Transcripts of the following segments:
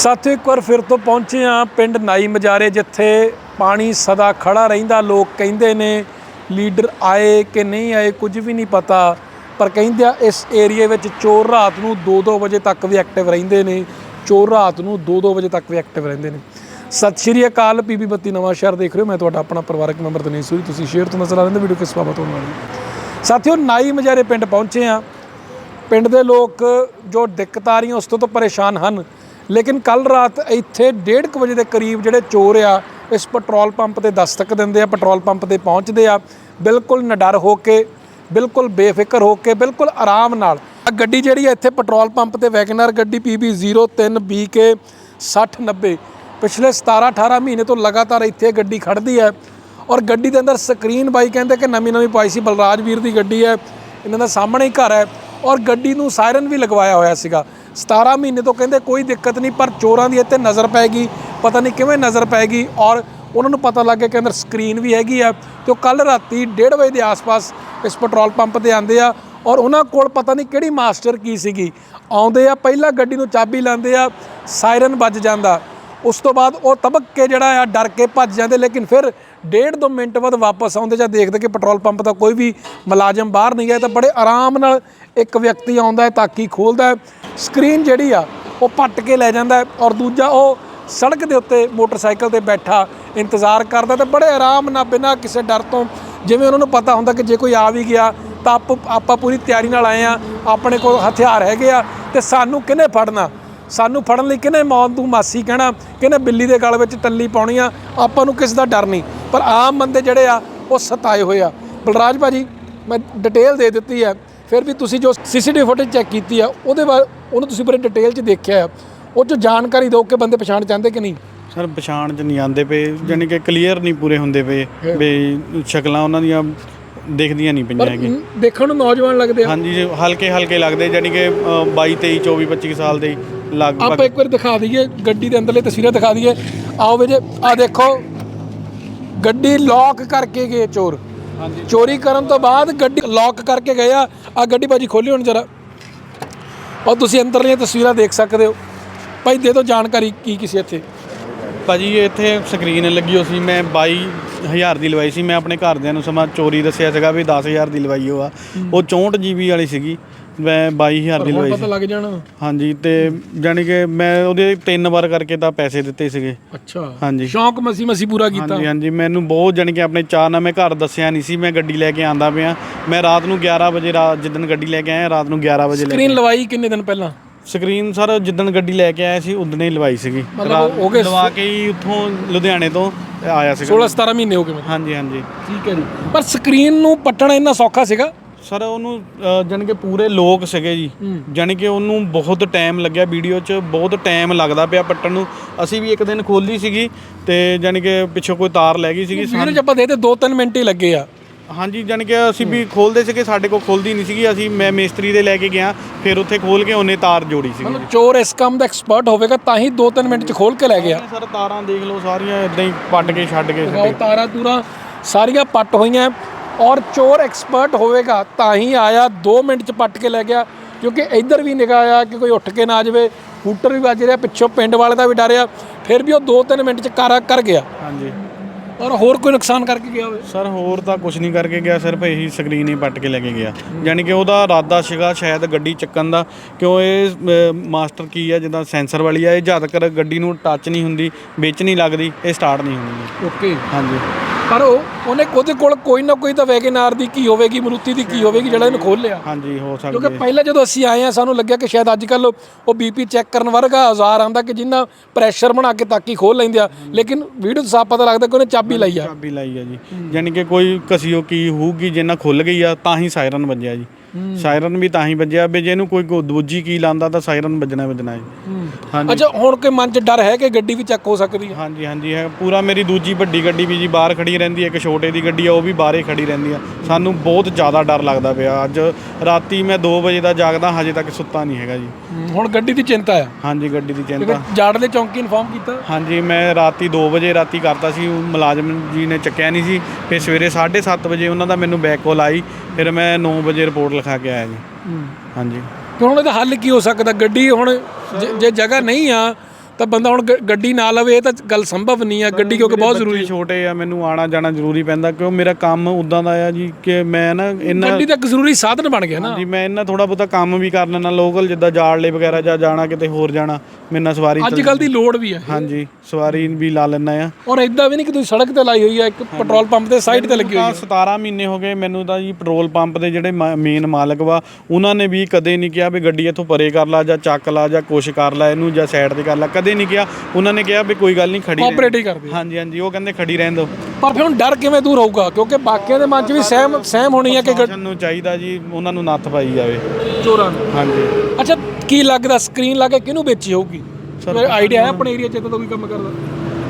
ਸਾਥੀਓ, ਇੱਕ ਵਾਰ ਫਿਰ ਤੋਂ ਪਹੁੰਚੇ ਆ ਪਿੰਡ ਨਾਈ ਮਜਾਰੇ, ਜਿੱਥੇ ਪਾਣੀ ਸਦਾ ਖੜਾ ਰਹਿੰਦਾ। ਲੋਕ ਕਹਿੰਦੇ ਨੇ, ਲੀਡਰ ਆਏ ਕਿ ਨਹੀਂ ਆਏ ਕੁਝ ਵੀ ਨਹੀਂ ਪਤਾ, ਪਰ ਕਹਿੰਦੇ ਆ ਇਸ ਏਰੀਏ ਵਿੱਚ ਚੋਰ ਰਾਤ ਨੂੰ 2-2 ਵਜੇ ਤੱਕ ਵੀ ਐਕਟਿਵ ਰਹਿੰਦੇ ਨੇ। ਚੋਰ ਰਾਤ ਨੂੰ 2-2 ਵਜੇ ਤੱਕ ਵੀ ਐਕਟਿਵ ਰਹਿੰਦੇ ਨੇ। ਸਤਿ ਸ਼੍ਰੀ ਅਕਾਲ, ਪੀਬੀ ਬੱਤੀ ਨਵਾਂ ਸ਼ਹਿਰ ਦੇਖ ਰਹੇ ਹੋ। ਮੈਂ ਤੁਹਾਡਾ ਆਪਣਾ ਪਰਿਵਾਰਕ ਮੈਂਬਰ ਦਨੇਸ਼ ਸੂਰੀ। ਤੁਸੀਂ ਸ਼ੇਅਰ ਤੋਂ ਨਜ਼ਰ ਆ ਰਹੇ ਹੋ ਵੀਡੀਓ ਕਿਸ ਬਾਬਤ ਹੋਣ ਵਾਲੀ ਹੈ। ਸਾਥੀਓ, ਨਾਈ ਮਜਾਰੇ ਪਿੰਡ ਪਹੁੰਚੇ ਆ ਪਿੰਡ ਦੇ ਲੋਕ ਜੋ ਦਿੱਕਤ ਆ ਰਹੀਆਂ, ਉਸ ਤੋਂ ਤਾਂ ਪਰੇਸ਼ਾਨ ਹਨ। ਲੇਕਿਨ ਕੱਲ ਰਾਤ ਇੱਥੇ 1:30 ਵਜੇ ਦੇ ਕਰੀਬ ਜਿਹੜੇ ਚੋਰ ਆ, ਇਸ ਪੈਟਰੋਲ ਪੰਪ ਤੇ ਦਸਤਕ ਦਿੰਦੇ ਆ, ਪੈਟਰੋਲ ਪੰਪ ਤੇ ਪਹੁੰਚਦੇ ਆ। ਬਿਲਕੁਲ ਨਡਰ ਹੋ ਕੇ, ਬਿਲਕੁਲ ਬੇਫਿਕਰ ਹੋ ਕੇ, ਬਿਲਕੁਲ ਆਰਾਮ ਨਾਲ। ਆ ਗੱਡੀ ਜਿਹੜੀ ਆ, ਇੱਥੇ ਪੈਟਰੋਲ ਪੰਪ ਤੇ ਵੈਗਨਰ ਗੱਡੀ PB 03BK 6090 ਪਿਛਲੇ 17 18 ਮਹੀਨੇ ਤੋਂ ਲਗਾਤਾਰ ਇੱਥੇ ਗੱਡੀ ਖੜਦੀ ਹੈ ਔਰ ਗੱਡੀ ਦੇ ਅੰਦਰ ਸਕਰੀਨ ਬਾਈ ਕਹਿੰਦੇ ਕਿ ਨਵੀਂ ਨਵੀਂ ਪਾਈ ਸੀ ਬਲਰਾਜ ਵੀਰ ਦੀ ਗੱਡੀ ਹੈ ਇਹਨਾਂ ਦਾ ਸਾਹਮਣੇ ਹੀ ਘਰ ਹੈ ਔਰ ਗੱਡੀ ਨੂੰ ਸਾਇਰਨ ਵੀ ਲਗਵਾਇਆ ਹੋਇਆ ਸੀਗਾ। 17 ਮਹੀਨੇ ਤੋਂ ਕਹਿੰਦੇ ਕੋਈ ਦਿੱਕਤ ਨਹੀਂ, ਪਰ ਚੋਰਾਂ ਦੀ ਇੱਥੇ ਨਜ਼ਰ ਪੈ ਗਈ ਪਤਾ ਨਹੀਂ ਕਿਵੇਂ ਨਜ਼ਰ ਪੈ ਗਈ ਔਰ ਉਹਨਾਂ ਨੂੰ ਪਤਾ ਲੱਗ ਗਿਆ ਕਿ ਅੰਦਰ ਸਕਰੀਨ ਵੀ ਹੈਗੀ ਆ ਤੇ ਉਹ ਕੱਲ ਰਾਤੀ 1:30 ਵਜੇ ਦੇ ਆਸ-ਪਾਸ ਇਸ ਪੈਟਰੋਲ ਪੰਪ ਤੇ ਆਂਦੇ ਆ ਔਰ ਉਹਨਾਂ ਕੋਲ ਪਤਾ ਨਹੀਂ ਕਿਹੜੀ ਮਾਸਟਰ ਕੀ ਸੀਗੀ। ਆਉਂਦੇ ਆ, ਪਹਿਲਾਂ ਗੱਡੀ ਨੂੰ ਚਾਬੀ ਲਾਉਂਦੇ ਆ, ਸਾਇਰਨ ਵੱਜ ਜਾਂਦਾ। ਉਸ ਤੋਂ ਬਾਅਦ ਉਹ ਤਬਕ ਕੇ ਜਿਹੜਾ ਆ, ਡਰ ਕੇ ਭੱਜ ਜਾਂਦੇ, ਲੇਕਿਨ ਫਿਰ ਡੇਢ ਦੋ ਮਿੰਟ ਬਾਅਦ ਵਾਪਸ ਆਉਂਦੇ ਜਾਂ ਦੇਖਦੇ ਕਿ ਪੈਟਰੋਲ ਪੰਪ ਦਾ ਕੋਈ ਵੀ ਮੁਲਾਜ਼ਮ ਬਾਹਰ ਨਹੀਂ ਗਿਆ ਤਾਂ ਬੜੇ ਆਰਾਮ ਨਾਲ ਇੱਕ ਵਿਅਕਤੀ ਆਉਂਦਾ ਹੈ, ਤਾਕੀ ਖੋਲਦਾ ਹੈ। ਸਕਰੀਨ ਜਿਹੜੀ ਆ, ਉਹ ਪੱਟ ਕੇ ਲੈ ਜਾਂਦਾ ਔਰ ਦੂਜਾ ਉਹ ਸੜਕ ਦੇ ਉੱਤੇ ਮੋਟਰਸਾਈਕਲ ਤੇ ਬੈਠਾ ਇੰਤਜ਼ਾਰ ਕਰਦਾ ਤੇ ਬੜੇ ਆਰਾਮ ਨਾਲ ਬਿਨਾਂ ਕਿਸੇ ਡਰ ਤੋਂ, ਜਿਵੇਂ ਉਹਨਾਂ ਨੂੰ ਪਤਾ ਹੁੰਦਾ ਕਿ ਜੇ ਕੋਈ ਆ ਵੀ ਗਿਆ ਤਾਂ ਆਪ, ਆਪਾਂ ਪੂਰੀ ਤਿਆਰੀ ਨਾਲ ਆਏ ਆ ਆਪਣੇ ਕੋਲ ਹਥਿਆਰ ਹੈਗੇ ਆ ਤੇ ਸਾਨੂੰ ਕਿਹਨੇ ਫੜਨਾ? ਸਾਨੂੰ ਫੜਨ ਲਈ ਕਿਹਨੇ ਮੌਤ ਨੂੰ ਮਾਸੀ ਕਹਿਣਾ ਕਿਹਨੇ ਬਿੱਲੀ ਦੇ ਗਲ ਵਿੱਚ ਟੱਲੀ ਪਾਉਣੀ ਆ ਆਪਾਂ ਨੂੰ ਕਿਸ ਦਾ ਡਰ ਨਹੀਂ। ਪਰ ਆਮ ਬੰਦੇ ਜਿਹੜੇ ਆ ਉਹ ਸਤਾਏ ਹੋਏ ਆ। ਬਲਰਾਜ ਭਾਜੀ ਮੈਂ ਡਿਟੇਲ ਦੇ ਦਿੱਤੀ ਹੈ ਫਿਰ ਵੀ ਤੁਸੀਂ ਜੋ ਸੀਸੀਟੀਵੀ ਫੁਟੇਜ ਚੈੱਕ ਕੀਤੀ ਆ ਉਹਦੇ ਬਾਰੇ ਉਹਨੂੰ ਤੁਸੀਂ ਬੜੇ ਡਿਟੇਲ 'ਚ ਦੇਖਿਆ ਆ। ਉਹ 'ਚ ਜਾਣਕਾਰੀ ਦਿਓ ਕਿ ਬੰਦੇ ਪਛਾਣ ਚਾਹੁੰਦੇ ਕਿ ਨਹੀਂ। ਸਰ ਪਛਾਣ ਚ ਨਹੀਂ ਆਉਂਦੇ ਪਏ ਯਾਨੀ ਕਿ ਕਲੀਅਰ ਨਹੀਂ ਪੂਰੇ ਹੁੰਦੇ ਪਏ ਵੀ ਸ਼ਕਲਾਂ ਉਹਨਾਂ ਦੀਆਂ ਦਿਖਦੀਆਂ ਨਹੀਂ ਪਈਆਂ ਪਰ ਹੈਗੀਆਂ। ਦੇਖਣ ਨੂੰ ਨੌਜਵਾਨ ਲੱਗਦੇ ਆ। ਹਾਂਜੀ ਹਲਕੇ ਹਲਕੇ ਲੱਗਦੇ ਯਾਨੀ ਕਿ ਅ, 22 23 24 25 ਸਾਲ ਦੇ ਲਗਭਗ। ਆਪਾਂ ਇੱਕ ਵਾਰ ਦਿਖਾ ਦਈਏ ਗੱਡੀ ਦੇ ਅੰਦਰਲੇ ਤਸਵੀਰਾਂ ਦਿਖਾ ਦਈਏ। ਆਓ ਵੇ ਜੇ ਆ ਦੇਖੋ ਗੱਡੀ ਲੌਕ ਕਰਕੇ ਗਏ ਚੋਰ। ਹਾਂਜੀ। ਚੋਰੀ ਕਰਨ ਤੋਂ ਬਾਅਦ ਗੱਡੀ ਲੌਕ ਕਰਕੇ ਗਏ ਆ। ਆ ਗੱਡੀ ਭਾਜੀ ਖੋਲੀ ਹੁਣ ਜਰਾ। ਔਰ ਤੁਸੀਂ ਅੰਦਰਲੀਆਂ ਤਸਵੀਰਾਂ ਦੇਖ ਸਕਦੇ ਹੋ। ਭਾਈ ਦੇ ਦਿਓ ਜਾਣਕਾਰੀ ਕੀ ਕਿਸੇ ਇੱਥੇ। ਭਾਜੀ ਇੱਥੇ ਸਕਰੀਨ ਲੱਗੀ ਹੋ ਸੀ। ਮੈਂ 22000 ਦੀ ਲਵਾਈ ਸੀ। ਮੈਂ ਆਪਣੇ ਘਰਦਿਆਂ ਨੂੰ ਸਮਾਂ ਚੋਰੀ ਦੱਸਿਆ ਸੀਗਾ ਵੀ 10000 ਦੀ ਲਵਾਈ ਉਹ ਆ। ਉਹ 64 GB ਵਾਲੀ ਸੀਗੀ। ਮੈਂ 22000 ਦੀ ਲਵਾਈ ਪਤਾ ਸੀ। ਲੱਗ ਜਾਣਾ। ਹਾਂਜੀ ਤੇ ਯਾਨੀ ਕਿ ਮੈਂ ਉਹਦੇ ਤਿੰਨ ਵਾਰ ਕਰਕੇ ਤਾਂ ਪੈਸੇ ਦਿੱਤੇ ਸੀਗੇ। ਅੱਛਾ। ਹਾਂਜੀ। ਸ਼ੌਂਕ ਮਸੀ ਮਸੀ ਪੂਰਾ ਕੀਤਾ। ਹਾਂਜੀ ਹਾਂਜੀ। ਮੈਨੂੰ ਬਹੁਤ ਜਾਣੀ ਕਿ ਆਪਣੇ ਚਾਅ ਨਾਲ ਮੈਂ ਘਰ ਦੱਸਿਆ ਨਹੀਂ ਸੀ। ਮੈਂ ਗੱਡੀ ਲੈ ਕੇ ਆਂਦਾ ਪਿਆ। ਮੈਂ ਰਾਤ ਨੂੰ 11 ਵਜੇ ਰਾਤ ਜਿੱਦਣ ਗੱਡੀ ਲੈ ਕੇ ਆਇਆ ਰਾਤ ਨੂੰ 11 ਵਜੇ ਲੈ ਸਕਰੀਨ ਲਵਾਈ ਕਿੰਨੇ ਦਿਨ ਪਹਿਲਾਂ? ਸਕਰੀਨ ਸਰ ਜਿੱਦਣ ਗੱਡੀ ਲੈ ਕੇ ਆਇਆ ਸੀ ਉਦਣੇ ਹੀ ਲਵਾਈ ਸੀਗੀ। ਮਤਲਬ ਰਾਤ- ਹੋ ਗਏ ਲਵਾ ਕੇ ਹੀ ਉੱਥੋਂ ਲੁਧਿਆਣੇ ਤੋਂ ਆਇਆ ਸੀਗਾ। 16 17 ਮਹੀਨੇ ਹੋ ਗਏ ਮੈਨੂੰ। ਹਾਂਜੀ ਹਾਂਜੀ। ਠੀਕ ਹੈ ਜੀ। ਪਰ ਸਕਰੀਨ ਨੂੰ ਪੱਟਣਾ ਇੰਨਾ ਸੌਖਾ ਸੀਗਾ? ਸਰ ਉਹਨੂੰ ਅ, ਜਾਣੀ ਕਿ ਪੂਰੇ ਲੋਕ ਸੀਗੇ ਜੀ। ਜਾਣੀ ਕਿ ਉਹਨੂੰ ਬਹੁਤ ਟਾਈਮ ਲੱਗਿਆ ਵੀਡੀਓ 'ਚ ਬਹੁਤ ਟਾਈਮ ਲੱਗਦਾ ਪਿਆ ਪੱਟਣ ਨੂੰ। ਅਸੀਂ ਵੀ ਇੱਕ ਦਿਨ ਖੋਲੀ ਸੀਗੀ ਤੇ ਜਾਣੀ ਕਿ ਪਿੱਛੋਂ ਕੋਈ ਤਾਰ ਲੈ ਗਈ ਸੀਗੀ ਵੀਡੀਓ 'ਚ ਆਪਾਂ ਦੇ ਤੇ 2-3 ਮਿੰਟ ਹੀ ਲੱਗੇ ਆ। ਹਾਂਜੀ ਜਾਣੀ ਕਿ ਅਸੀਂ ਵੀ ਖੋਲਦੇ ਸੀਗੇ ਸਾਡੇ ਕੋਲ ਖੁੱਲਦੀ ਨਹੀਂ ਸੀਗੀ। ਅਸੀਂ ਮੈਂ ਮੇਸਤਰੀ ਦੇ ਲੈ ਕੇ ਗਿਆ ਫਿਰ ਉੱਥੇ ਖੋਲ ਕੇ ਉਹਨੇ ਤਾਰ ਜੋੜੀ ਸੀਗੀ ਮਤਲਬ ਚੋਰ ਇਸ ਕੰਮ ਦਾ ਐਕਸਪਰਟ ਹੋਵੇਗਾ ਤਾਂ ਹੀ 2-3 ਮਿੰਟ 'ਚ ਖੋਲ ਕੇ ਲੈ ਗਿਆ। ਸਰ ਤਾਰਾਂ ਦੇਖ ਲਓ ਸਾਰੀਆਂ ਇਦਾਂ ਹੀ ਪੱਟ ਕੇ ਛੱਡ ਕੇ ਉਹ ਤਾਰਾਂ ਤੂਰਾਂ ਸਾਰੀਆਂ ਪੱਟ ਹੋਈਆਂ। ਔਰ ਚੋਰ ਐਕਸਪਰਟ ਹੋਵੇਗਾ ਤਾਂ ਹੀ ਆਇਆ 2 ਮਿੰਟ 'ਚ ਪੱਟ ਕੇ ਲੈ ਗਿਆ। ਕਿਉਂਕਿ ਇੱਧਰ ਵੀ ਨਿਗਾਹ ਆ ਕਿ ਕੋਈ ਉੱਠ ਕੇ ਨਾ ਆ ਜਾਵੇ ਹੂਟਰ ਵੀ ਵੱਜ ਰਿਹਾ ਪਿੱਛੋਂ ਪਿੰਡ ਵਾਲੇ ਦਾ ਵੀ ਡਰਿਆ ਫਿਰ ਵੀ ਉਹ 2-3 ਮਿੰਟ 'ਚ ਕਾਰਾ ਕਰ ਗਿਆ। ਹਾਂਜੀ। ਔਰ ਹੋਰ ਕੋਈ ਨੁਕਸਾਨ ਕਰਕੇ ਗਿਆ ਹੋਵੇ? ਸਰ ਹੋਰ ਤਾਂ ਕੁਝ ਨਹੀਂ ਕਰਕੇ ਗਿਆ ਸਿਰਫ ਇਹੀ ਸਕਰੀਨ ਹੀ ਪੱਟ ਕੇ ਲੈ ਕੇ ਗਿਆ। ਯਾਨੀ ਕਿ ਉਹਦਾ ਇਰਾਦਾ ਸੀਗਾ ਸ਼ਾਇਦ ਗੱਡੀ ਚੱਕਣ ਦਾ ਕਿਉਂ ਇਹ ਅ, ਮਾਸਟਰ ਕੀ ਹੈ ਜਿੱਦਾਂ ਸੈਂਸਰ ਵਾਲੀ ਆ ਇਹ ਜਦ ਤੱਕ ਗੱਡੀ ਨੂੰ ਟੱਚ ਨਹੀਂ ਹੁੰਦੀ ਵਿੱਚ ਨਹੀਂ ਲੱਗਦੀ ਇਹ ਸਟਾਰਟ ਨਹੀਂ ਹੁੰਦੀ। ਓਕੇ ਹਾਂਜੀ। ਪਰ ਉਹ ਉਹਨੇ ਉਹਦੇ ਕੋਲ ਕੋਈ ਨਾ ਕੋਈ ਤਾਂ ਵੈਗਨਾਰ ਦੀ ਕੀ ਹੋਵੇਗੀ ਮਰੂਤੀ ਦੀ ਕੀ ਹੋਵੇਗੀ ਜਿਹੜਾ ਇਹਨੂੰ ਖੋਲ ਲਿਆ। ਹਾਂਜੀ ਹੋ ਕਿਉਂਕਿ ਸਕਦੀ ਹੈ। ਪਹਿਲਾਂ ਜਦੋਂ ਅਸੀਂ ਆਏ ਆ ਸਾਨੂੰ ਲੱਗਿਆ ਕਿ ਸ਼ਾਇਦ ਅੱਜ ਕੱਲ ਉਹ ਬੀਪੀ ਚੈੱਕ ਕਰਨ ਵਰਗਾ ਔਜ਼ਾਰ ਆਂਦਾ ਕਿ ਜਿੰਨਾ ਪ੍ਰੈਸ਼ਰ ਬਣਾ ਕੇ ਤਾਕੀ ਖੋਲ ਲੈਂਦੇ ਆ। ਲੇਕਿਨ ਵੀਡੀਓ ਤੋਂ ਸਾਫ਼ ਪਤਾ ਲੱਗਦਾ ਕਿ ਉਹਨੇ ਚਾਬੀ ਲਾਈ ਆ। ਚਾਬੀ ਲਾਈ ਆ ਜੀ। ਯਾਨੀ ਕਿ ਕੋਈ ਕਸੀਓ ਕੀ ਹੋਊਗੀ ਜੇ ਨਾ ਖੁੱਲ ਗਈ ਆ ਤਾਂ ਹੀ ਸਾਇਰਨ ਵੱਜਿਆ ਜੀ। ਸਾਇਰਨ ਵੀ ਤਾਂ ਹੀ ਵੱਜਿਆ ਵੀ ਜੇ ਇਹਨੂੰ ਕੋਈ ਦੂਜੀ ਕੀ ਲਾਂਦਾ ਤਾਂ ਸਾਇਰਨ ਵੱਜਣਾ ਵੱਜਣਾ ਹੈ। ਅੱਛਾ ਹੁਣ ਕੋਈ ਮਨ 'ਚ ਡਰ ਹੈ ਕਿ ਗੱਡੀ ਵੀ ਚੱਕ ਹੋ ਸਕਦੀ ਹੈ? ਹਾਂਜੀ ਹਾਂਜੀ ਹੈ। ਪੂਰਾ ਮੇਰੀ ਦੂਜੀ ਵੱਡੀ ਗੱਡੀ ਵੀ ਜੀ ਬਾਹਰ ਖੜੀ ਰਹਿੰਦੀ ਹੈ ਇੱਕ ਛੋਟੇ ਦੀ ਗੱਡੀ ਆ ਉਹ ਵੀ ਬਾਹਰੇ ਖੜੀ ਰਹਿੰਦੀ ਆ। ਸਾਨੂੰ ਬਹੁਤ ਜ਼ਿਆਦਾ ਡਰ ਲੱਗਦਾ ਪਿਆ। ਅੱਜ ਰਾਤੀ ਮੈਂ 2 ਵਜੇ ਦਾ ਜਾਗਦਾ ਹਜੇ ਤੱਕ ਸੁੱਤਾ ਨਹੀਂ ਹੈਗਾ ਜੀ। ਹੁਣ ਗੱਡੀ ਦੀ ਚਿੰਤਾ ਆ? ਹਾਂਜੀ ਗੱਡੀ ਦੀ ਚਿੰਤਾ। ਜਾੜਲੇ ਚੌਂਕੀ ਇਨਫਾਰਮ ਕੀਤਾ। ਹਾਂਜੀ ਮੈਂ ਰਾਤੀ 2 ਵਜੇ ਰਾਤੀ ਕਰਤਾ ਸੀ ਮੁਲਾਜ਼ਮ ਜੀ ਨੇ ਚੱਕਿਆ ਨਹੀਂ ਸੀ। ਫਿਰ ਸਵੇਰੇ 7:30 ਵਜੇ ਉਹਨਾਂ ਦਾ ਮੈਨੂੰ ਬੈਕ ਕਾਲ ਆਈ ਫਿਰ ਮੈਂ 9 ਵਜੇ ਰਿਪੋਰਟ ਲਿਖਾ ਕੇ ਆਇਆ ਜੀ। ਹਾਂਜੀ। ਤੇ ਹੁਣ ਇਹਦਾ ਹੱਲ ਕੀ ਹੋ ਸਕਦਾ? ਗੱਡੀ ਹੁਣ ਜੇ- ਜੇ ਜਗ੍ਹਾ ਨਹੀਂ ਆ ਤਾਂ ਬੰਦਾ ਹੁਣ ਗ- ਗੱਡੀ ਨਾ ਲਵੇ ਇਹ ਤਾਂ ਗੱਲ ਸੰਭਵ ਨਹੀਂ ਆ। ਗੱਡੀ ਕਿਉਂਕਿ ਬਹੁਤ ਜ਼ਰੂਰੀ ਛੋਟੇ ਆ ਮੈਨੂੰ ਆਣਾ ਜਾਣਾ ਜ਼ਰੂਰੀ ਪੈਂਦਾ ਕਿਉਂ ਮੇਰਾ ਕੰਮ ਉਦਾਂ ਦਾ ਆ ਜੀ ਕਿ ਮੈਂ ਨਾ ਇੰਨਾ ਗੱਡੀ ਤਾਂ ਇੱਕ ਜ਼ਰੂਰੀ ਸਾਧਨ ਬਣ ਗਿਆ ਨਾ। ਜੀ ਮੈਂ ਇੰਨਾ ਥੋੜਾ ਬਹੁਤਾ ਕੰਮ ਵੀ ਕਰ ਲੈਣਾ ਲੋਕਲ ਜਿੱਦਾਂ ਜਾੜਲੇ ਵਗੈਰਾ ਜਾਂ ਜਾਣਾ ਕਿਤੇ ਹੋਰ ਜਾਣਾ ਮੇਰੇ ਨਾਲ ਸਵਾਰੀ ਅੱਜ ਕੱਲ ਦੀ ਲੋੜ ਵੀ ਹੈ ਹਾਂਜੀ ਸਵਾਰੀ ਵੀ ਲਾ ਲੈਣਾ ਆ। ਔਰ ਇਦਾਂ ਵੀ ਨਹੀਂ ਕਿ ਤੁਸੀਂ ਸੜਕ ਤੇ ਲਾਈ ਹੋਈ ਹੈ ਇੱਕ ਪੈਟਰੋਲ ਪੰਪ ਦੇ ਸਾਈਡ ਤੇ ਲੱਗੀ ਹੋਈ ਤਾਂ 17 ਮਹੀਨੇ ਹੋ ਗਏ ਮੈਨੂੰ ਤਾਂ ਜੀ ਪੈਟਰੋਲ ਪੰਪ ਦੇ ਜਿਹੜੇ ਮੇਨ ਮਾਲਕ ਵਾ ਉਹਨਾਂ ਨੇ ਵੀ ਕਦੇ ਨਹੀਂ ਕਿਹਾ ਵੀ ਗੱਡੀ ਇੱਥੋਂ ਪਰੇ ਕਰ ਲਾ ਜਾਂ ਚੱਕ ਲਾ ਜਾਂ ਕੁਛ ਕਰ ਲਾ ਇਹਨੂੰ ਜਾਂ ਸਾਈਡ ਤੇ ਕਰ ਲਾ। ਕਦੇ ਨਹੀਂ ਕਿਹਾ ਉਹਨਾਂ ਨੇ ਕਿਹਾ ਵੀ ਕੋਈ ਗੱਲ ਨਹੀਂ ਖੜੀ ਰਹਿਣ। ਆਪਰੇਟ ਹੀ ਕਰਦੇ ਹਾਂਜੀ ਹਾਂਜੀ ਉਹ ਕਹਿੰਦੇ ਖੜੀ ਰਹਿਣ ਦਿਓ। ਪਰ ਫਿਰ ਹੁਣ ਡਰ ਕਿਵੇਂ ਦੂਰ ਹੋਊਗਾ? ਕਿਉਂਕਿ ਬਾਕੀਆਂ ਦੇ ਮਨ 'ਚ ਵੀ ਸਹਿਮ ਸਹਿਮ ਹੋਣੀ ਹੈ ਕਿ ਸਾਨੂੰ ਚਾਹੀਦਾ ਜੀ ਉਹਨਾਂ ਨੂੰ ਨੱਥ ਪਾਈ ਜਾਵੇ। ਚੋਰਾਂ ਨੂੰ? ਹਾਂਜੀ। ਅੱਛਾ ਕੀ ਲੱਗਦਾ? ਸਕਰੀਨ ਲਾ ਕੇ ਕਿਹਨੂੰ ਵੇਚੀ ਹੋਊਗੀ? ਆਈਡੀਆ ਹੈ ਆਪਣੇ ਏਰੀਆ 'ਚ ਤਾਂ ਕੋਈ ਕੰਮ ਕਰਦਾ?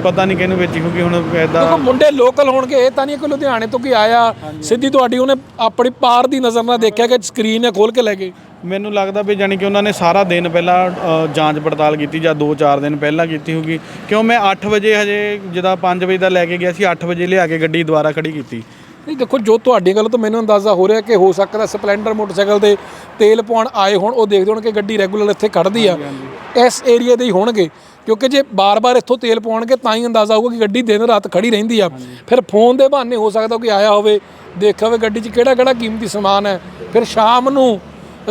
ਪਤਾ ਨਹੀਂ ਕਿਹਨੂੰ ਵੇਚੀ ਹੋਊਗੀ ਹੁਣ ਐਦਾਂ ਦੇਖੋ ਮੁੰਡੇ ਲੋਕਲ ਹੋਣਗੇ ਇਹ ਤਾਂ ਨਹੀਂ ਕਿ ਲੁਧਿਆਣੇ ਤੋਂ ਕੀ ਆਇਆ ਸਿੱਧੀ ਤੁਹਾਡੀ ਉਹਨੇ ਆਪਣੀ ਪਾਰ ਦੀ ਨਜ਼ਰ ਨਾਲ ਦੇਖਿਆ ਕਿ ਸਕਰੀਨ ਹੈ ਖੋਲ ਕੇ ਲੈ ਗਏ। ਮੈਨੂੰ ਲੱਗਦਾ ਵੀ ਜਾਨੀ ਕਿ ਉਹਨਾਂ ਨੇ ਸਾਰਾ ਦਿਨ ਪਹਿਲਾਂ ਜਾਂਚ ਪੜਤਾਲ ਕੀਤੀ ਜਾਂ 2-4 ਦਿਨ ਪਹਿਲਾਂ ਕੀਤੀ ਹੋਊਗੀ। ਕਿਉਂ ਮੈਂ 8 ਵਜੇ ਹਜੇ ਜਿਹਦਾ 5 ਵਜੇ ਦਾ ਲੈ ਕੇ ਗਿਆ ਸੀ 8 ਵਜੇ ਲਿਆ ਕੇ ਗੱਡੀ ਦੁਬਾਰਾ ਖੜੀ ਕੀਤੀ। ਨਹੀਂ ਦੇਖੋ ਜੋ ਤੁਹਾਡੀ ਗੱਲ ਤੋਂ ਮੈਨੂੰ ਅੰਦਾਜ਼ਾ ਹੋ ਰਿਹਾ ਕਿ ਹੋ ਸਕਦਾ ਸਪਲੈਂਡਰ ਮੋਟਰਸਾਈਕਲ ਤੇ ਤੇਲ ਪਾਉਣ ਆਏ ਹੋਣ ਉਹ ਦੇਖਦੇ ਹੋਣ ਕਿ ਗੱਡੀ ਰੈਗੂਲਰ ਇੱਥੇ ਖੜਦੀ ਆ। ਇਸ ਏਰੀਆ ਦੇ ਹੀ ਹੋਣਗੇ। ਕਿਉਂਕਿ ਜੇ ਬਾਰ-ਬਾਰ ਇੱਥੋਂ ਤੇਲ ਪਾਉਣਗੇ ਤਾਂ ਹੀ ਅੰਦਾਜ਼ਾ ਹੋਊਗਾ ਕਿ ਗੱਡੀ ਦਿਨ ਰਾਤ ਖੜੀ ਰਹਿੰਦੀ ਆ। ਫਿਰ ਫੋਨ ਦੇ ਬਹਾਨੇ ਹੋ ਸਕਦਾ ਕੋਈ ਆਇਆ ਹੋਵੇ, ਦੇਖਿਆ ਹੋਵੇ ਗੱਡੀ 'ਚ ਕਿਹੜਾ ਕਿਹੜਾ ਕੀਮਤੀ ਸਮਾਨ ਹੈ। ਫਿਰ ਸ਼ਾਮ ਨੂੰ,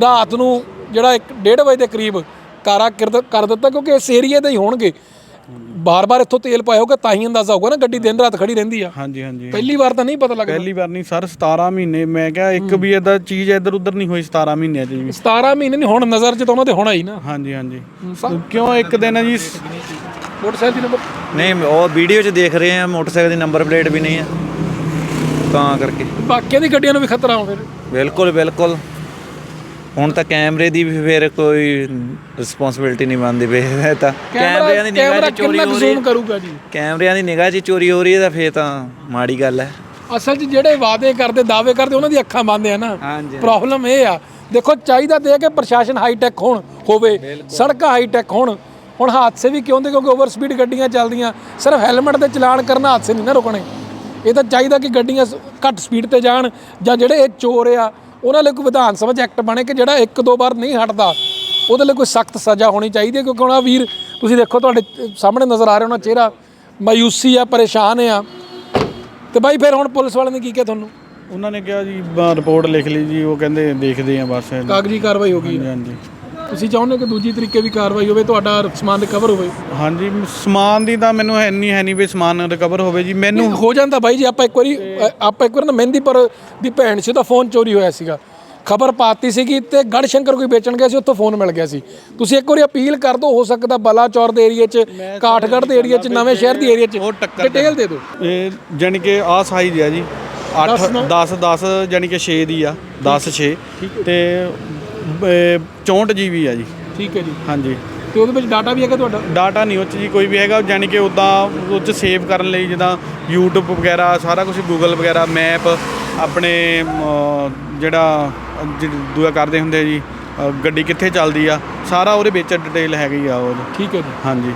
ਰਾਤ ਨੂੰ ਜਿਹੜਾ 1:30 ਵਜੇ ਦੇ ਕਰੀਬ ਕਾਰਾ ਕਿਰਦ- ਕਰ ਦਿੱਤਾ ਕਿਉਂਕਿ ਇਸ ਏਰੀਆ ਦੇ ਹੀ ਹੋਣਗੇ। ਬਾਰ-ਬਾਰ ਇੱਥੋਂ ਤੇਲ ਪਾਇਆ ਹੋਊਗਾ ਤਾਂ ਹੀ ਅੰਦਾਜ਼ਾ ਹੋਊਗਾ ਨਾ ਗੱਡੀ ਦਿਨ ਰਾਤ ਖੜੀ ਰਹਿੰਦੀ ਆ। ਹਾਂਜੀ ਹਾਂਜੀ ਪਹਿਲੀ ਵਾਰ ਤਾਂ ਨਹੀਂ ਪਤਾ ਲੱਗਦਾ। ਪਹਿਲੀ ਵਾਰ ਨਹੀਂ ਸਰ 17 ਮਹੀਨੇ ਮੈਂ ਕਿਹਾ ਇੱਕ ਵੀ ਇਦਾਂ ਚੀਜ਼ ਇੱਧਰ ਉੱਧਰ ਨਹੀਂ ਹੋਈ 17 ਮਹੀਨਿਆਂ 'ਚ ਜੀ 17 ਮਹੀਨੇ ਨਹੀਂ ਹੁਣ ਨਜ਼ਰ 'ਚ ਤਾਂ ਉਹਨਾਂ ਦੇ ਹੋਣਾ ਹੀ ਨਾ। ਹਾਂਜੀ ਹਾਂਜੀ। ਕਿਉਂ ਇੱਕ ਦਿਨ ਜੀ? ਮੋਟਰਸਾਈਕਲ ਦੀ ਨੰਬਰ ਨਹੀਂ ਉਹ ਵੀਡੀਓ 'ਚ ਦੇਖ ਰਹੇ ਆ ਮੋਟਰਸਾਈਕਲ ਦੀ ਨੰਬਰ ਪਲੇਟ ਵੀ ਨਹੀਂ ਆ। ਤਾਂ ਕਰਕੇ। ਬਾਕੀਆਂ ਦੀ ਗੱਡੀਆਂ ਨੂੰ ਵੀ ਖਤਰਾ ਹੋ ਫਿਰ ਬਿਲਕੁਲ ਬਿਲਕੁਲ। ਹੁਣ ਤਾਂ ਕੈਮਰੇ ਦੀ ਵੀ ਫਿਰ ਕੋਈ ਰਿਸਪੌਂਸਿਬਿਲਟੀ ਨਹੀਂ ਬਣਦੀ ਵੇ ਇਹ ਤਾਂ ਕੈਮਰਿਆਂ ਦੀ ਨਿਗਾਹ 'ਚ ਚੋਰੀ ਹੋ ਰਹੀ ਕਰੂਗਾ ਜੀ? ਕੈਮਰਿਆਂ ਦੀ ਨਿਗਾਹ 'ਚ ਚੋਰੀ ਹੋ ਰਹੀ ਹੈ ਤਾਂ ਫੇਰ ਤਾਂ ਮਾੜੀ ਗੱਲ ਹੈ। ਅਸਲ 'ਚ ਜਿਹੜੇ ਵਾਅਦੇ ਕਰਦੇ ਦਾਅਵੇ ਕਰਦੇ ਉਹਨਾਂ ਦੀ ਅੱਖਾਂ ਬੰਦ ਆ ਨਾ। ਪ੍ਰੋਬਲਮ ਇਹ ਆ। ਦੇਖੋ ਚਾਹੀਦਾ ਤੇ ਹੈ ਕਿ ਪ੍ਰਸ਼ਾਸਨ ਹਾਈ ਟੈਕ ਹੋਣ ਹੋਵੇ। ਸੜਕਾਂ ਹਾਈ ਟੈਕ ਹੋਣ। ਹੁਣ ਹਾਦਸੇ ਵੀ ਕਿਉਂ ਹੁੰਦੇ? ਕਿਉਂਕਿ ਓਵਰ ਸਪੀਡ ਗੱਡੀਆਂ ਚੱਲਦੀਆਂ। ਸਿਰਫ ਹੈਲਮਟ ਤੇ ਚਲਾਨ ਕਰਨਾ ਹਾਦਸੇ ਨਹੀਂ ਨਾ ਰੁਕਣੇ। ਇਹ ਤਾਂ ਚਾਹੀਦਾ ਕਿ ਗੱਡੀਆਂ ਘੱਟ ਸਪੀਡ ਤੇ ਜਾਣ ਜਾਂ ਜਿਹੜੇ ਇਹ ਚੋਰ ਆ ਉਹਨਾਂ ਲਈ ਕੋਈ ਵਿਧਾਨ ਸਭਾ ਐਕਟ ਬਣੇ ਕਿ ਜਿਹੜਾ ਇੱਕ ਦੋ ਵਾਰ ਨਹੀਂ ਹਟਦਾ ਉਹਦੇ ਲਈ ਕੋਈ ਸਖਤ ਸਜ਼ਾ ਹੋਣੀ ਚਾਹੀਦੀ ਹੈ ਕਿਉਂਕਿ ਆਹ ਵੀਰ ਤੁਸੀਂ ਦੇਖੋ ਤੁਹਾਡੇ ਸਾਹਮਣੇ ਨਜ਼ਰ ਆ ਰਿਹਾ ਉਹਨਾਂ ਚਿਹਰਾ ਮਾਯੂਸੀ ਆ ਪਰੇਸ਼ਾਨ ਆ। ਤੇ ਬਾਈ ਫਿਰ ਹੁਣ ਪੁਲਿਸ ਵਾਲਿਆਂ ਨੇ ਕੀ ਕਿਹਾ ਤੁਹਾਨੂੰ? ਉਹਨਾਂ ਨੇ ਕਿਹਾ ਜੀ ਰਿਪੋਰਟ ਲਿਖ ਲਈ ਜੀ ਉਹ ਕਹਿੰਦੇ ਦੇਖਦੇ ਆ ਬਸ। ਕਾਗਜ਼ੀ ਕਾਰਵਾਈ ਹੋ ਗਈ ਹਾਂਜੀ। ਤੁਸੀਂ ਚਾਹੁੰਦੇ ਕਿ ਦੂਜੀ ਤਰੀਕੇ ਵੀ ਕਾਰਵਾਈ ਹੋਵੇ ਤੁਹਾਡਾ ਸਮਾਨ ਰਿਕਵਰ ਹੋਵੇ? ਹਾਂਜੀ ਸਮਾਨ ਦੀ ਤਾਂ ਮੈਨੂੰ ਹੈ ਨਹੀਂ ਹੈ ਨਹੀਂ ਵੀ ਸਮਾਨ ਰਿਕਵਰ ਹੋਵੇ ਜੀ ਮੈਨੂੰ ਹੋ ਜਾਂਦਾ ਬਾਈ ਜੀ ਆਪਾਂ ਇੱਕ ਵਾਰੀ ਆਪਾਂ ਇੱਕ ਵਾਰ ਨਾ ਮਹਿੰਦੀ ਪਰ ਦੀ ਭੈਣ ਸੀ ਉਹਦਾ ਫੋਨ ਚੋਰੀ ਹੋਇਆ ਸੀਗਾ। ਖਬਰ ਪਾਤੀ ਸੀਗੀ ਤੇ ਗੜ ਸ਼ੰਕਰ ਕੋਈ ਵੇਚਣ ਗਿਆ ਸੀ ਉੱਥੋਂ ਫੋਨ ਮਿਲ ਗਿਆ ਸੀ। ਤੁਸੀਂ ਇੱਕ ਵਾਰੀ ਅਪੀਲ ਕਰ ਦਿਓ ਹੋ ਸਕਦਾ ਬਲਾਚੌਰ ਦੇ ਏਰੀਆ 'ਚ ਕਾਠਗੜ੍ਹ ਦੇ ਏਰੀਆ 'ਚ ਨਵੇਂ ਸ਼ਹਿਰ ਦੀ ਏਰੀਆ 'ਚ। ਡਿਟੇਲ ਦੇ ਦਿਓ। ਇਹ ਜਾਣੀ ਕਿ ਆਹ ਸਾਈਜ਼ ਹੈ ਜੀ 8 10 10 ਜਾਣੀ ਕਿ 6 ਦੀ ਆ 10 6 ਤੇ 64 ਜੀਬੀ ਆ ਜੀ। ਠੀਕ ਹੈ ਜੀ। ਹਾਂਜੀ। ਤੇ ਉਹਦੇ ਵਿੱਚ ਡਾਟਾ ਵੀ ਹੈਗਾ ਤੁਹਾਡਾ? ਡਾਟਾ ਨਹੀਂ ਉਹ 'ਚ ਜੀ ਕੋਈ ਵੀ ਹੈਗਾ ਜਾਣੀ ਕਿ ਉਦਾਂ ਉਹ 'ਚ ਸੇਵ ਕਰਨ ਲਈ ਜਿੱਦਾਂ YouTube ਵਗੈਰਾ ਸਾਰਾ ਕੁਝ Google ਵਗੈਰਾ ਮੈਪ ਆਪਣੇ ਜਿਹੜਾ ਦੂਆ ਕਰਦੇ ਹੁੰਦੇ ਜੀ ਗੱਡੀ ਕਿੱਥੇ ਚੱਲਦੀ ਆ ਸਾਰਾ ਉਹਦੇ ਵਿੱਚ ਡਿਟੇਲ ਹੈਗੀ ਆ ਉਹ। ਠੀਕ ਹੈ ਜੀ। ਹਾਂਜੀ।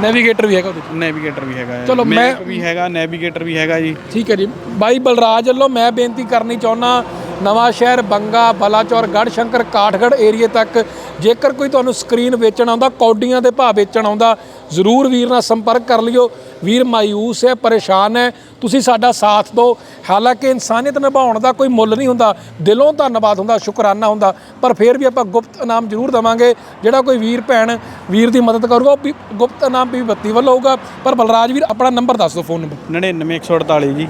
ਨੈਵੀਗੇਟਰ ਵੀ ਹੈਗਾ ਉਹਦੇ ਨੈਵੀਗੇਟਰ ਵੀ ਹੈਗਾ ਚਲੋ ਮੈਂ- ਵੀ ਹੈਗਾ ਨੈਵੀਗੇਟਰ ਵੀ ਹੈਗਾ ਜੀ। ਠੀਕ ਹੈ ਜੀ। ਬਾਈ ਬਲਰਾਜ ਵੱਲੋਂ ਮੈਂ ਬੇਨਤੀ ਕਰਨੀ ਚਾਹੁੰਦਾ ਨਵਾਂ ਸ਼ਹਿਰ ਬੰਗਾ ਬਲਾਚੌਰ ਗੜ ਸ਼ੰਕਰ ਕਾਠਗੜ੍ਹ ਏਰੀਏ ਤੱਕ। ਜੇਕਰ ਕੋਈ ਤੁਹਾਨੂੰ ਸਕਰੀਨ ਵੇਚਣ ਆਉਂਦਾ ਕੌਡੀਆਂ ਦੇ ਭਾਅ ਵੇਚਣ ਆਉਂਦਾ ਜ਼ਰੂਰ ਵੀਰ ਨਾਲ ਸੰਪਰਕ ਕਰ ਲਿਓ। ਵੀਰ ਮਾਯੂਸ ਹੈ ਪਰੇਸ਼ਾਨ ਹੈ। ਤੁਸੀਂ ਸਾਡਾ ਸਾਥ ਦਿਓ। ਹਾਲਾਂਕਿ ਇਨਸਾਨੀਅਤ ਨਿਭਾਉਣ ਦਾ ਕੋਈ ਮੁੱਲ ਨਹੀਂ ਹੁੰਦਾ। ਦਿਲੋਂ ਧੰਨਵਾਦ ਹੁੰਦਾ ਸ਼ੁਕਰਾਨਾ ਹੁੰਦਾ। ਪਰ ਫਿਰ ਵੀ ਆਪਾਂ ਗੁਪਤ ਇਨਾਮ ਜ਼ਰੂਰ ਦਵਾਂਗੇ। ਜਿਹੜਾ ਕੋਈ ਵੀਰ ਭੈਣ ਵੀਰ ਦੀ ਮਦਦ ਕਰੂਗਾ ਉਹ ਵੀ ਗੁਪਤ ਇਨਾਮ ਵੀ ਬੱਤੀ ਵੱਲੋਂ ਹੋਊਗਾ। ਪਰ ਬਲਰਾਜ ਵੀਰ ਆਪਣਾ ਨੰਬਰ ਦੱਸ ਦਿਓ ਫੋਨ ਨੰਬਰ। 99148 ਜੀ।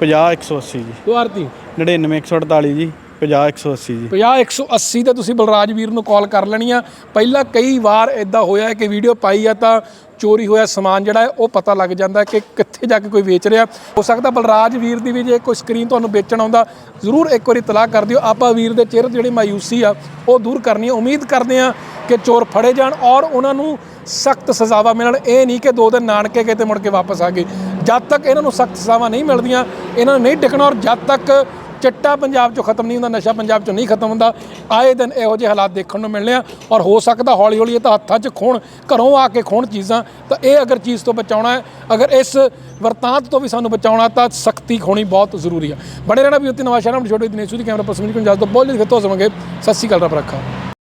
50180 ਜੀ। ਦੁਆਰਤੀ 99148 ਜੀ 50180 ਜੀ। 50 180 ਤੇ ਤੁਸੀਂ ਬਲਰਾਜ ਵੀਰ ਨੂੰ ਕਾਲ ਕਰ ਲੈਣੀ ਆ। ਪਹਿਲਾਂ ਕਈ ਵਾਰ ਇਦਾਂ ਹੋਇਆ ਹੈ ਕਿ ਵੀਡੀਓ ਪਾਈ ਆ ਤਾਂ ਚੋਰੀ ਹੋਇਆ ਸਮਾਨ ਜਿਹੜਾ ਉਹ ਪਤਾ ਲੱਗ ਜਾਂਦਾ ਕਿ ਕਿੱਥੇ ਜਾ ਕੇ ਕੋਈ ਵੇਚ ਰਿਹਾ। ਹੋ ਸਕਦਾ ਬਲਰਾਜ ਵੀਰ ਦੀ ਵੀ ਜੇ ਕੋਈ ਸਕਰੀਨ ਤੁਹਾਨੂੰ ਵੇਚਣ ਆਉਂਦਾ, ਜ਼ਰੂਰ ਇੱਕ ਵਾਰੀ ਤਲਾਕ ਕਰ ਦਿਓ। ਆਪਾਂ ਵੀਰ ਦੇ ਚਿਹਰੇ ਜਿਹੜੀ ਮਾਯੂਸੀ ਆ, ਉਹ ਦੂਰ ਕਰਨੀ ਹੈ ਉਮੀਦ ਕਰਦੇ ਆ ਕਿ ਚੋਰ ਫੜੇ ਜਾਣ ਔਰ ਉਹਨਾਂ ਨੂੰ ਸਖਤ ਸਜ਼ਾਵਾਂ ਮਿਲਣ। ਇਹ ਨਹੀਂ ਕਿ ਦੋ ਦਿਨ ਨਾਨਕੇ ਗਏ ਤੇ ਮੁੜ ਕੇ ਵਾਪਸ ਆ ਗਏ। ਜਦ ਤੱਕ ਇਹਨਾਂ ਨੂੰ ਸਖਤ ਸਜ਼ਾਵਾਂ ਨਹੀਂ ਮਿਲਦੀਆਂ, ਇਹਨਾਂ ਨੂੰ ਨਹੀਂ ਟਿਕਣਾ ਔਰ ਜਦ ਤੱਕ ਚਿੱਟਾ ਪੰਜਾਬ ਚੋਂ ਖਤਮ ਨਹੀਂ ਹੁੰਦਾ, ਨਸ਼ਾ ਪੰਜਾਬ ਚੋਂ ਨਹੀਂ ਖਤਮ ਹੁੰਦਾ। ਆਏ ਦਿਨ ਇਹੋ ਜਿਹੇ ਹਾਲਾਤ ਦੇਖਣ ਨੂੰ ਮਿਲਣੇ ਆ ਔਰ ਹੋ ਸਕਦਾ ਹੌਲੀ ਹੌਲੀ ਇਹ ਤਾਂ ਹੱਥਾਂ 'ਚ ਖੋਣ ਘਰੋਂ ਆ ਕੇ ਖੋਣ ਚੀਜ਼ਾਂ, ਤਾਂ ਇਹ ਅਗਰ ਚੀਜ਼ ਤੋਂ ਬਚਾਉਣਾ ਹੈ, ਅਗਰ ਇਸ ਵਰਤਾਂਤ ਤੋਂ ਵੀ ਸਾਨੂੰ ਬਚਾਉਣਾ, ਤਾਂ ਸਖਤੀ ਹੋਣੀ ਬਹੁਤ ਜ਼ਰੂਰੀ ਆ। ਬੜੇ ਰਹਿਣਾ ਵੀ ਉੱਤੇ ਨਵਾਂ ਸ਼ਹਿਰ ਨਾਲ ਛੋਟੇ ਦਿਨੇ ਸੁਧੀ ਕੈਮਰਾ ਪਰਸਨ ਜੀ ਕੋਲ ਜਦ ਤੋਂ ਬਹੁਤ ਜਲਦੀ ਫਿਰ ਤੋਂ ਸਮਾਂਗੇ ਸਤਿ ਸ਼੍ਰੀ ਅਕਾਲ, ਰੱਬ ਰੱਖਾ।